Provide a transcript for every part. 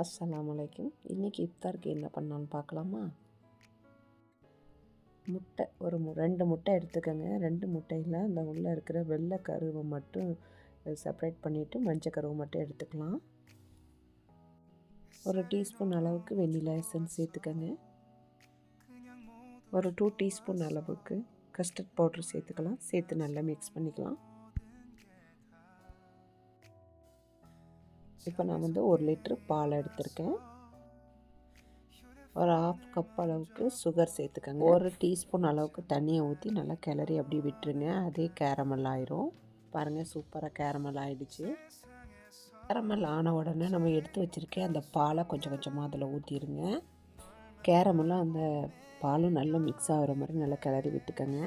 அஸ்லாம் வலைக்கும் இன்றைக்கி இஃப்தாருக்கு என்ன பண்ணான்னு பார்க்கலாமா? முட்டை ஒரு மு ரெண்டு முட்டை எடுத்துக்கோங்க. ரெண்டு முட்டையில் அந்த உள்ளே இருக்கிற வெள்ளை கருவை மட்டும் செப்பரேட் பண்ணிவிட்டு மஞ்சள் கருவை மட்டும் எடுத்துக்கலாம். ஒரு டீஸ்பூன் அளவுக்கு வெண்ணிலா எசன்ஸ் சேர்த்துக்கோங்க. ஒரு டூ டீஸ்பூன் அளவுக்கு கஸ்டர்ட் பவுட்ரு சேர்த்துக்கலாம். சேர்த்து நல்லா மிக்ஸ் பண்ணிக்கலாம். இப்போ நான் வந்து ஒரு லிட்ரு பால் எடுத்திருக்கேன். ஒரு ஆஃப் கப் அளவுக்கு சுகர் சேர்த்துக்கோங்க. ஒரு டீஸ்பூன் அளவுக்கு தண்ணியை ஊற்றி நல்லா கிளறி அப்படி விட்டுருங்க. அதே கேரமல் ஆயிரும். பாருங்கள் சூப்பராக கேரமல் ஆயிடுச்சு. கேரமல் ஆன உடனே நம்ம எடுத்து வச்சுருக்கேன் அந்த பாலை கொஞ்சம் கொஞ்சமாக அதில் ஊற்றிடுங்க கேரமெல்லாம் அந்த பாலும் நல்லா மிக்ஸ் ஆகிற மாதிரி நல்லா கிளறி விட்டுக்கோங்க.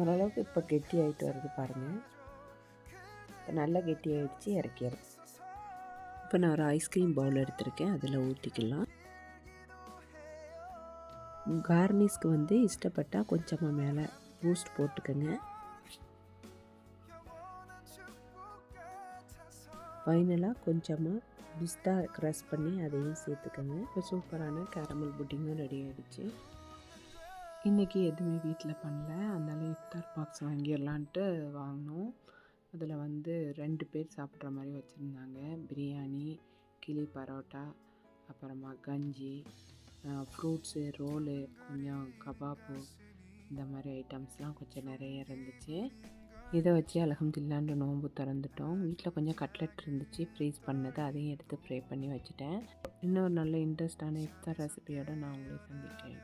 ஓரளவுக்கு இப்போ கெட்டி ஆகிட்டு வருது பாருங்கள் இப்போ நல்லா கெட்டி ஆகிடுச்சு இப்போ நான் ஒரு ஐஸ்கிரீம் பவுல் எடுத்திருக்கேன் அதில் ஊற்றிக்கலாம் கார்னிஷ்க்கு வந்து இஷ்டப்பட்டால் கொஞ்சமாக மேலே பூஸ்ட் போட்டுக்கோங்க. ஃபைனலாக கொஞ்சமாக பிஸ்தா க்ரஷ் பண்ணி அதையும் சேர்த்துக்கோங்க. இப்போ சூப்பரான கேரமல் புட்டிங்கும் ரெடி ஆகிடுச்சு இன்றைக்கி எதுவுமே வீட்டில் பண்ணல. அதனால் இஃப்தார் பாக்ஸ் வாங்கிடலான்ட்டு வாங்கினோம். அதில் வந்து ரெண்டு பேர் சாப்பிட்ற மாதிரி வச்சுருந்தாங்க. பிரியாணி கிளி பரோட்டா அப்புறமா கஞ்சி ஃப்ரூட்ஸு ரோலு கொஞ்சம் கபாப்பு இந்த மாதிரி ஐட்டம்ஸ்லாம் கொஞ்சம் நிறைய இருந்துச்சு. இதை வச்சு அலகம்துல்லாண்டு நோன்பு திறந்துட்டோம். வீட்டில் கொஞ்சம் கட்லெட் இருந்துச்சு ஃப்ரீஸ் பண்ணது அதையும் எடுத்து ஃப்ரை பண்ணி வச்சுட்டேன். இன்னொரு நல்ல இன்ட்ரெஸ்டான இஃப்தார் ரெசிபியோடு நான் உங்களை சந்திக்கிறேன்.